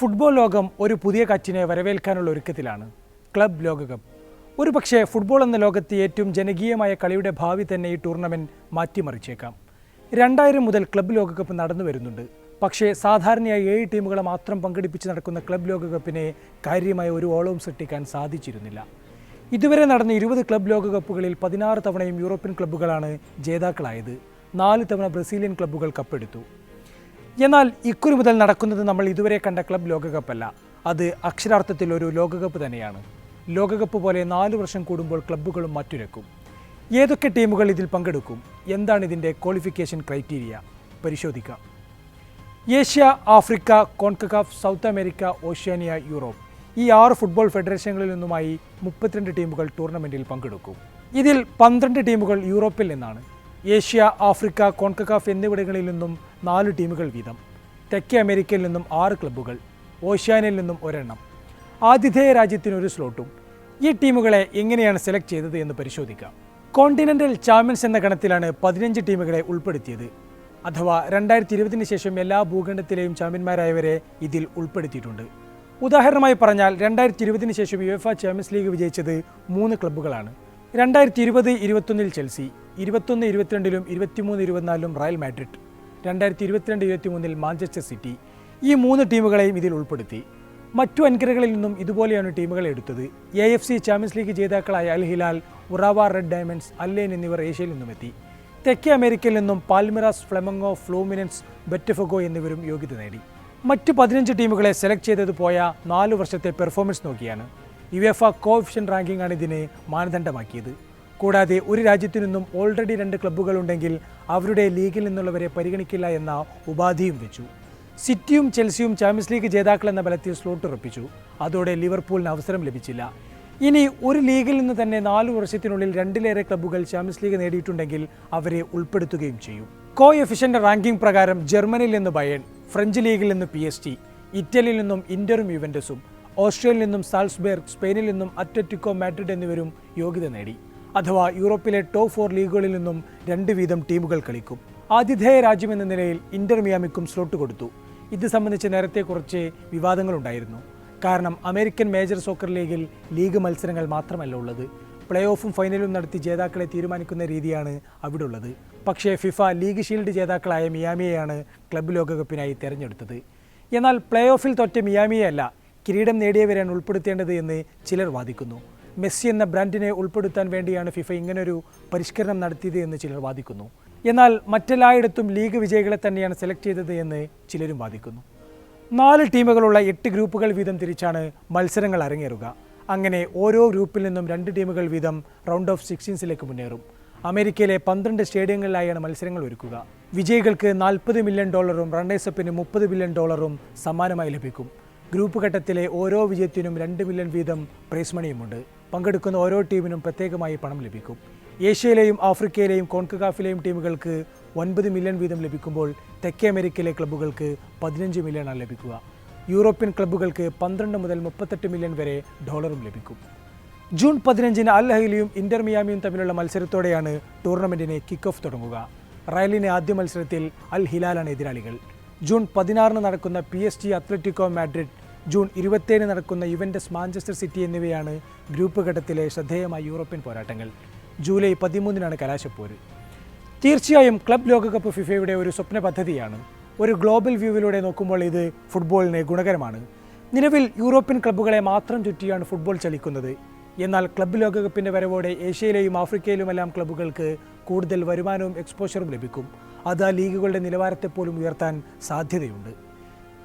Football ലോകം ഒരു പുതിയ കാറ്റിനെ വരവേൽക്കാനുള്ള ഒരുക്കത്തിലാണ്. ക്ലബ് ലോകകപ്പ്. ഒരു പക്ഷേ ഫുട്ബോൾ എന്ന ലോകത്തെ ഏറ്റവും ജനകീയമായ കളിയുടെ ഭാവി തന്നെ ഈ ടൂർണമെന്റ് മാറ്റിമറിച്ചേക്കാം. രണ്ടായിരം മുതൽ ക്ലബ് ലോകകപ്പ് നടന്നു വരുന്നുണ്ട്. പക്ഷേ സാധാരണയായി ഏഴ് ടീമുകളെ മാത്രം പങ്കെടുപ്പിച്ച് നടക്കുന്ന ക്ലബ് ലോകകപ്പിനെ കാര്യമായ ഒരു ഓളവും സൃഷ്ടിക്കാൻ സാധിച്ചിരുന്നില്ല. ഇതുവരെ നടന്ന ഇരുപത് ക്ലബ് ലോകകപ്പുകളിൽ പതിനാറ് തവണയും യൂറോപ്യൻ ക്ലബ്ബുകളാണ് ജേതാക്കളായത്. നാല് തവണ ബ്രസീലിയൻ ക്ലബ്ബുകൾ കപ്പെടുത്തു. എന്നാൽ ഇക്കുറി മുതൽ നടക്കുന്നത് നമ്മൾ ഇതുവരെ കണ്ട ക്ലബ് ലോകകപ്പല്ല. അത് അക്ഷരാർത്ഥത്തിൽ ഒരു ലോകകപ്പ് തന്നെയാണ്. ലോകകപ്പ് പോലെ നാല് വർഷം കൂടുമ്പോൾ ക്ലബ്ബുകളും മറ്റുരക്കും. ഏതൊക്കെ ടീമുകൾ ഇതിൽ പങ്കെടുക്കും? എന്താണ് ഇതിന്റെ ക്വാളിഫിക്കേഷൻ ക്രൈറ്റീരിയ? പരിശോധിക്കാം. Asia Africa CONCACAF South America Oceania Europe. ഈ ആറ് ഫുട്ബോൾ ഫെഡറേഷനുകളിൽ നിന്നുമായി മുപ്പത്തിരണ്ട് ടീമുകൾ ടൂർണമെന്റിൽ പങ്കെടുക്കും. ഇതിൽ പന്ത്രണ്ട് ടീമുകൾ യൂറോപ്പിൽ നിന്നാണ്. ഏഷ്യ ആഫ്രിക്ക കോൺകക്കാഫ് എന്നിവിടങ്ങളിൽ നിന്നും നാല് ടീമുകൾ വീതം. തെക്കേ അമേരിക്കയിൽ നിന്നും ആറ് ക്ലബ്ബുകൾ ഓഷ്യാനയിൽ നിന്നും ഒരെണ്ണം. ആതിഥേയ രാജ്യത്തിന് ഒരു സ്ലോട്ടും. ഈ ടീമുകളെ എങ്ങനെയാണ് സെലക്ട് ചെയ്തത് എന്ന് പരിശോധിക്കാം. കോണ്ടിനെന്റൽ ചാമ്പ്യൻസ് എന്ന ഗണത്തിലാണ് പതിനഞ്ച് ടീമുകളെ ഉൾപ്പെടുത്തിയത്. അഥവാ രണ്ടായിരത്തി ഇരുപതിന് ശേഷം എല്ലാ ഭൂഖണ്ഡത്തിലെയും ചാമ്പ്യന്മാരായവരെ ഇതിൽ ഉൾപ്പെടുത്തിയിട്ടുണ്ട്. ഉദാഹരണമായി പറഞ്ഞാൽ രണ്ടായിരത്തി ഇരുപതിന് ശേഷം യുഎഫ ചാമ്പ്യൻസ് ലീഗ് വിജയിച്ചത് മൂന്ന് ക്ലബ്ബുകളാണ്. രണ്ടായിരത്തി ഇരുപത് ഇരുപത്തൊന്നിൽ ചെൽസി ഇരുപത്തൊന്ന് ഇരുപത്തിരണ്ടിലും ഇരുപത്തിമൂന്ന് ഇരുപത്തിനാലിലും റയൽ മാഡ്രിഡ് രണ്ടായിരത്തി ഇരുപത്തിരണ്ട് ഇരുപത്തിമൂന്നിൽ മാഞ്ചസ്റ്റർ സിറ്റി. ഈ മൂന്ന് ടീമുകളെയും ഇതിൽ ഉൾപ്പെടുത്തി. മറ്റു അൻകരകളിൽ നിന്നും ഇതുപോലെയാണ് ടീമുകളെ എടുത്തത്. A F C Champions League ജേതാക്കളായ Al Hilal Urawa Red Diamonds അല്ലേൻ എന്നിവർ ഏഷ്യയിൽ നിന്നും എത്തി. തെക്കേ അമേരിക്കയിൽ നിന്നും പാൽമിറാസ് ഫ്ലെമങ്ങോ ഫ്ലൂമിനൻസ് ബെറ്റഫഗോ എന്നിവരും യോഗ്യത നേടി. മറ്റ് പതിനഞ്ച് ടീമുകളെ സെലക്ട് ചെയ്തത് പോയ നാലു വർഷത്തെ പെർഫോമൻസ് നോക്കിയാണ്. യുഎഫ കോഫിഷ്യൻ റാങ്കിംഗ് ആണ് ഇതിന് മാനദണ്ഡമാക്കിയത്. കൂടാതെ ഒരു രാജ്യത്തു നിന്നും ഓൾറെഡി രണ്ട് ക്ലബ്ബുകൾ ഉണ്ടെങ്കിൽ അവരുടെ ലീഗിൽ നിന്നുള്ളവരെ പരിഗണിക്കില്ല എന്ന ഉപാധിയും വെച്ചു. സിറ്റിയും ചെൽസിയും ചാമ്പ്യൻസ് ലീഗ് ജേതാക്കൾ എന്ന ബലത്തിൽ സ്ലോട്ട് ഉറപ്പിച്ചു. അതോടെ ലിവർപൂളിന് അവസരം ലഭിച്ചില്ല. ഇനി ഒരു ലീഗിൽ നിന്ന് തന്നെ നാല് വർഷത്തിനുള്ളിൽ രണ്ടിലേറെ ക്ലബ്ബുകൾ ചാമ്പ്യൻസ് ലീഗ് നേടിയിട്ടുണ്ടെങ്കിൽ അവരെ ഉൾപ്പെടുത്തുകയും ചെയ്യും. കോ എഫിഷ്യന്റെ റാങ്കിംഗ് പ്രകാരം ജർമ്മനിയിൽ നിന്ന് ബയൺ ഫ്രഞ്ച് ലീഗിൽ നിന്ന് പി എസ് ടി ഇറ്റലിയിൽ നിന്നും ഇന്ററും യുവന്റസും ഓസ്ട്രേലിയയിൽ നിന്നും സാൽസ്ബെർഗ് സ്പെയിനിൽ നിന്നും അറ്ററ്റിക്കോ മാഡ്രിഡ് എന്നിവരും യോഗ്യത നേടി. അഥവാ യൂറോപ്പിലെ ടോപ്പ് ഫോർ ലീഗുകളിൽ നിന്നും രണ്ട് വീതം ടീമുകൾ കളിക്കും. ആതിഥേയ രാജ്യമെന്ന നിലയിൽ ഇന്റർ മിയാമിക്കും സ്ലോട്ട് കൊടുത്തു. ഇത് സംബന്ധിച്ച് നേരത്തെ കുറച്ച് വിവാദങ്ങളുണ്ടായിരുന്നു കാരണം അമേരിക്കൻ മേജർ സോക്കർ ലീഗിൽ ലീഗ് മത്സരങ്ങൾ മാത്രമല്ല ഉള്ളത്. പ്ലേ ഓഫും ഫൈനലും നടത്തി ജേതാക്കളെ തീരുമാനിക്കുന്ന രീതിയാണ് അവിടെ ഉള്ളത്. പക്ഷേ ഫിഫ ലീഗ് ഷീൽഡ് ജേതാക്കളായ മിയാമിയെയാണ് ക്ലബ്ബ് ലോകകപ്പിനായി തിരഞ്ഞെടുത്തത്. എന്നാൽ പ്ലേ ഓഫിൽ തോറ്റ മിയാമിയെയല്ല കിരീടം നേടിയവരെയാണ് ഉൾപ്പെടുത്തേണ്ടത് എന്ന് ചിലർ വാദിക്കുന്നു. മെസ്സി എന്ന ബ്രാൻഡിനെ ഉൾപ്പെടുത്താൻ വേണ്ടിയാണ് ഫിഫ ഇങ്ങനൊരു പരിഷ്കരണം നടത്തിയത് എന്ന് ചിലർ വാദിക്കുന്നു. എന്നാൽ മറ്റെല്ലായിടത്തും ലീഗ് വിജയികളെ തന്നെയാണ് സെലക്ട് ചെയ്തത് എന്ന് ചിലരും വാദിക്കുന്നു. നാല് ടീമുകളുള്ള എട്ട് ഗ്രൂപ്പുകൾ വീതം തിരിച്ചാണ് മത്സരങ്ങൾ അരങ്ങേറുക. അങ്ങനെ ഓരോ ഗ്രൂപ്പിൽ നിന്നും രണ്ട് ടീമുകൾ വീതം റൗണ്ട് ഓഫ് സിക്സ്റ്റീൻസിലേക്ക് മുന്നേറും. അമേരിക്കയിലെ പന്ത്രണ്ട് സ്റ്റേഡിയങ്ങളിലായാണ് മത്സരങ്ങൾ ഒരുക്കുക. വിജയികൾക്ക് നാൽപ്പത് മില്യൺ ഡോളറും റണ്ണേഴ്സപ്പിന് മുപ്പത് ബില്യൺ ഡോളറും സമ്മാനമായി ലഭിക്കും. ഗ്രൂപ്പ് ഘട്ടത്തിലെ ഓരോ വിജയത്തിനും രണ്ട് മില്യൺ വീതം പ്രൈസ് മണിയുമുണ്ട്. പങ്കെടുക്കുന്ന ഓരോ ടീമിനും പ്രത്യേകമായി പണം ലഭിക്കും. ഏഷ്യയിലെയും ആഫ്രിക്കയിലെയും കോൺകഗാഫിലെയും ടീമുകൾക്ക് ഒൻപത് മില്യൺ വീതം ലഭിക്കുമ്പോൾ തെക്കേ അമേരിക്കയിലെ ക്ലബ്ബുകൾക്ക് പതിനഞ്ച് മില്യണാണ് ലഭിക്കുക. യൂറോപ്യൻ ക്ലബ്ബുകൾക്ക് പന്ത്രണ്ട് മുതൽ മുപ്പത്തെട്ട് മില്യൺ വരെ ഡോളറും ലഭിക്കും. ജൂൺ പതിനഞ്ചിന് അൽ ഹൈലിയും ഇന്റർ മിയാമിയും തമ്മിലുള്ള മത്സരത്തോടെയാണ് ടൂർണമെന്റിനെ കിക്ക് ഓഫ് തുടങ്ങുക. റയലിന് ആദ്യ മത്സരത്തിൽ അൽ ഹിലാലാണ് എതിരാളികൾ. ജൂൺ പതിനാറിന് നടക്കുന്ന P S G Atletico Madrid June ഇരുപത്തേഴിന് നടക്കുന്ന യുവന്റസ് മാഞ്ചസ്റ്റർ സിറ്റി എന്നിവയാണ് ഗ്രൂപ്പ് ഘട്ടത്തിലെ ശ്രദ്ധേയമായ യൂറോപ്യൻ പോരാട്ടങ്ങൾ. ജൂലൈ പതിമൂന്നിനാണ് കലാശപ്പോര്. തീർച്ചയായും ക്ലബ് ലോകകപ്പ് ഫിഫയുടെ ഒരു സ്വപ്ന പദ്ധതിയാണ്. ഒരു ഗ്ലോബൽ വ്യൂവിലൂടെ നോക്കുമ്പോൾ ഇത് ഫുട്ബോളിന് ഗുണകരമാണ്. നിലവിൽ യൂറോപ്യൻ ക്ലബ്ബുകളെ മാത്രം ചുറ്റിയാണ് ഫുട്ബോൾ ചലിക്കുന്നത്. എന്നാൽ ക്ലബ്ബ് ലോകകപ്പിന്റെ വരവോടെ ഏഷ്യയിലെയും ആഫ്രിക്കയിലുമെല്ലാം ക്ലബ്ബുകൾക്ക് കൂടുതൽ വരുമാനവും എക്സ്പോഷറും ലഭിക്കും. അത് ആ ലീഗുകളുടെ നിലവാരത്തെ പോലും ഉയർത്താൻ സാധ്യതയുണ്ട്.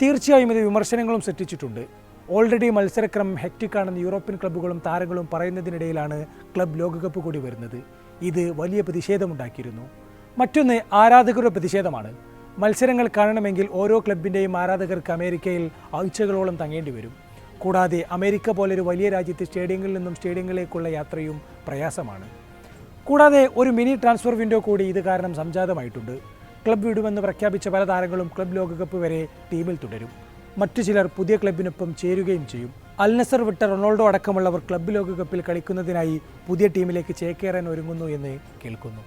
തീർച്ചയായും ഇത് വിമർശനങ്ങളും സൃഷ്ടിച്ചിട്ടുണ്ട്. ഓൾറെഡി മത്സരക്രമം ഹെക്റ്റിക്കാണെന്ന് യൂറോപ്യൻ ക്ലബ്ബുകളും താരങ്ങളും പറയുന്നതിനിടയിലാണ് ക്ലബ് ലോകകപ്പ് കൂടി വരുന്നത്. ഇത് വലിയ പ്രതിഷേധമുണ്ടാക്കിയിരുന്നു. മറ്റൊന്ന് ആരാധകരുടെ പ്രതിഷേധമാണ്. മത്സരങ്ങൾ കാണണമെങ്കിൽ ഓരോ ക്ലബിന്റെയും ആരാധകർക്ക് അമേരിക്കയിൽ ആഴ്ചകളോളം തങ്ങേണ്ടി വരും. കൂടാതെ അമേരിക്ക പോലൊരു വലിയ രാജ്യത്ത് സ്റ്റേഡിയങ്ങളിൽ നിന്നും സ്റ്റേഡിയങ്ങളിലേക്കുള്ള യാത്രയും പ്രയാസമാണ്. കൂടാതെ ഒരു മിനി ട്രാൻസ്ഫർ വിൻഡോ കൂടി ഇത് കാരണം സംജാതമായിട്ടുണ്ട്. ക്ലബ് വിടുമെന്ന് പ്രഖ്യാപിച്ച പല താരങ്ങളും ക്ലബ് ലോകകപ്പ് വരെ ടീമിൽ തുടരും. മറ്റു ചിലർ പുതിയ ക്ലബിനൊപ്പം ചേരുകയും ചെയ്യും. അൽ നസർ വിട്ട റൊണാൾഡോ അടക്കമുള്ളവർ ക്ലബ് ലോകകപ്പിൽ കളിക്കുന്നതിനായി പുതിയ ടീമിലേക്ക് ചേക്കേറാൻ ഒരുങ്ങുന്നു എന്ന് കേൾക്കുന്നു.